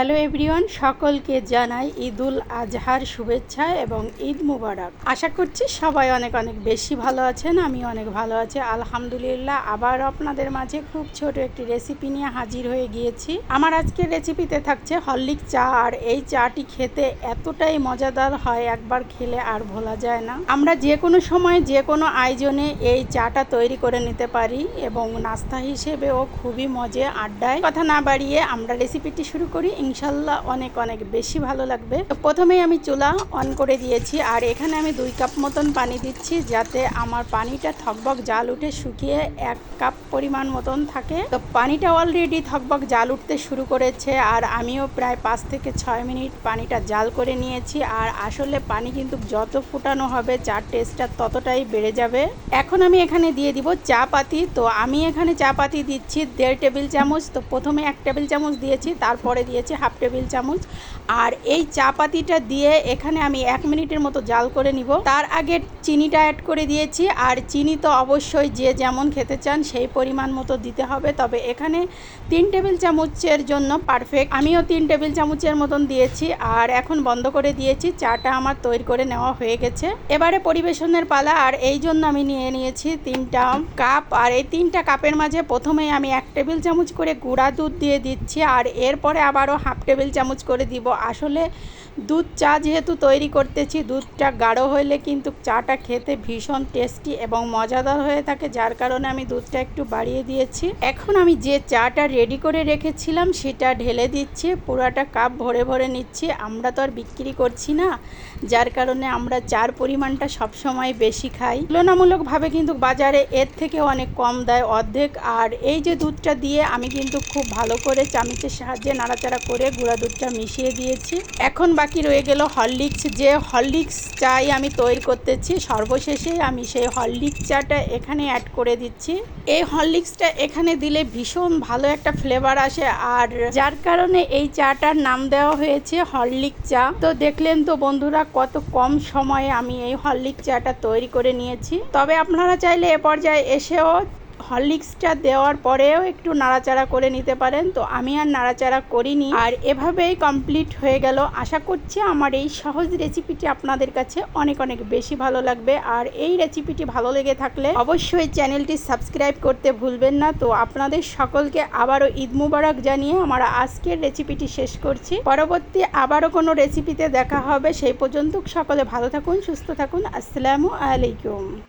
Hello everyone, সকলকে জানাই ঈদুল আজহার শুভেচ্ছা এবং ঈদ মুবারক। আশা করছি সবাই অনেক অনেক বেশি ভালো আছেন আমি অনেক ভালো আছি। আলহামদুলিল্লাহ আবার আপনাদের মাঝে খুব ছোট একটি রেসিপি নিয়ে হাজির হয়ে গিয়েছি। আমার আজকের রেসিপিতে থাকছে হরলিক চা, আর এই চাটি খেতে এতটাই মজাদার হয়, একবার খেলে আর ভোলা যায় না। আমরা যে কোনো সময় যে কোনো আয়োজনে এই চাটা তৈরি করে নিতে পারি এবং নাস্তা হিসেবেও খুবই মজে আড্ডায়। কথা না বাড়িয়ে আমরা রেসিপিটি শুরু করি। ইনশাল্লাহ অনেক অনেক বেশি ভালো লাগবে। প্রথমেই আমি চুলা অন করে দিয়েছি আর এখানে আমি দুই কাপ মতন পানি দিচ্ছি যাতে আমার পানিটা থকবক জাল উঠে শুকিয়ে এক কাপ পরিমাণ মতন থাকে। তো পানিটা অলরেডি থকবক জাল উঠতে শুরু করেছে আর আমিও প্রায় পাঁচ থেকে ছয় মিনিট পানিটা জাল করে নিয়েছি আর আসলে পানি কিন্তু যত ফুটানো হবে চার টেস্টটা ততটাই বেড়ে যাবে। এখন আমি এখানে দিয়ে দিব চা পাতি। তো আমি এখানে চা পাতি দিচ্ছি দেড় টেবিল চামচ। তো প্রথমে এক টেবিল চামচ দিয়েছি, তারপরে দিয়েছি হাফ টেবিল চামচ। আর এই চা পাতিটা দিয়ে এখানে আমি এক মিনিটের মতো জাল করে নিব। তার আগে চিনিটা অ্যাড করে দিয়েছি। আর চিনি তো অবশ্যই যে যেমন খেতে চান সেই পরিমাণ মতো দিতে হবে। তবে এখানে তিন টেবিল চামচের জন্য পারফেক্ট আমিও তিন টেবিল চামচের মতন দিয়েছি। আর এখন বন্ধ করে দিয়েছি। চাটা আমার তৈরি করে নেওয়া হয়ে গেছে। এবারে পরিবেশনের পালা। আর এই জন্য আমি নিয়ে নিয়েছি তিনটা কাপ আর এই তিনটা কাপের মাঝে প্রথমেই আমি এক টেবিল চামচ করে গুঁড়া দুধ দিয়ে দিচ্ছি। আর এরপরে আবারও হাফ টেবিল চামচ করে দিব। আসলে দুধ চা যেহেতু তৈরি করতেছি, দুধটা গাঢ় হইলে কিন্তু চাটা খেতে ভীষণ টেস্টি এবং মজাদার হয়ে থাকে। যার কারণে আমি দুধটা একটু বাড়িয়ে দিয়েছি। এখন আমি যে চাটা রেডি করে রেখেছিলাম, সেটা ঢেলে দিচ্ছি। পুরাটা কাপ ভরে ভরে নিচ্ছি। আমরা তো আর বিক্রি করছি না। যার কারণে আমরা চার পরিমাণটা সবসময় বেশি খাই। তুলনামূলকভাবে কিন্তু বাজারে এর থেকে অনেক কম দেয় অর্ধেক। আর এই যে দুধটা দিয়ে আমি কিন্তু খুব ভালো করে চামিচের সাহায্যে নাড়াচাড়া করে গুঁড়া দুধটা মিশিয়ে দিয়েছি। এখন বাকি রয়ে গেল হরলিক্স। যে হরলিক্স চাই আমি তৈরি করতেছি, সর্বশেষে আমি সেই হরলিক্স চাটা এখানে অ্যাড করে দিচ্ছি। এই হরলিক্সটা এখানে দিলে ভীষণ ভালো একটা ফ্লেভার আসে। আর যার কারণে এই চাটার নাম দেওয়া হয়েছে হরলিক চা। তো দেখলেন তো বন্ধুরা, কত কম সময়ে আমি এই হরলিক চাটা তৈরি করে নিয়েছি। তবে আপনারা চাইলে এ পর্যায়ে এসেও হরলিক্সটা দেওয়ার পরেও একটু নাড়াচাড়া করে নিতে পারেন। তো আমি আর নাড়াচাড়া করিনি। আর এভাবেই কমপ্লিট হয়ে গেল। আশা করছি আমার এই সহজ রেসিপিটি আপনাদের কাছে অনেক অনেক বেশি ভালো লাগবে। আর এই রেসিপিটি ভালো লেগে থাকলে অবশ্যই চ্যানেলটি সাবস্ক্রাইব করতে ভুলবেন না। তো আপনাদের সকলকে আবারও ঈদ মুবারক জানিয়ে আমরা আজকের রেসিপিটি শেষ করছি। পরবর্তী আবারও কোনো রেসিপিতে দেখা হবে। সেই পর্যন্ত সকলে ভালো থাকুন, সুস্থ থাকুন। আসসালামু আলাইকুম।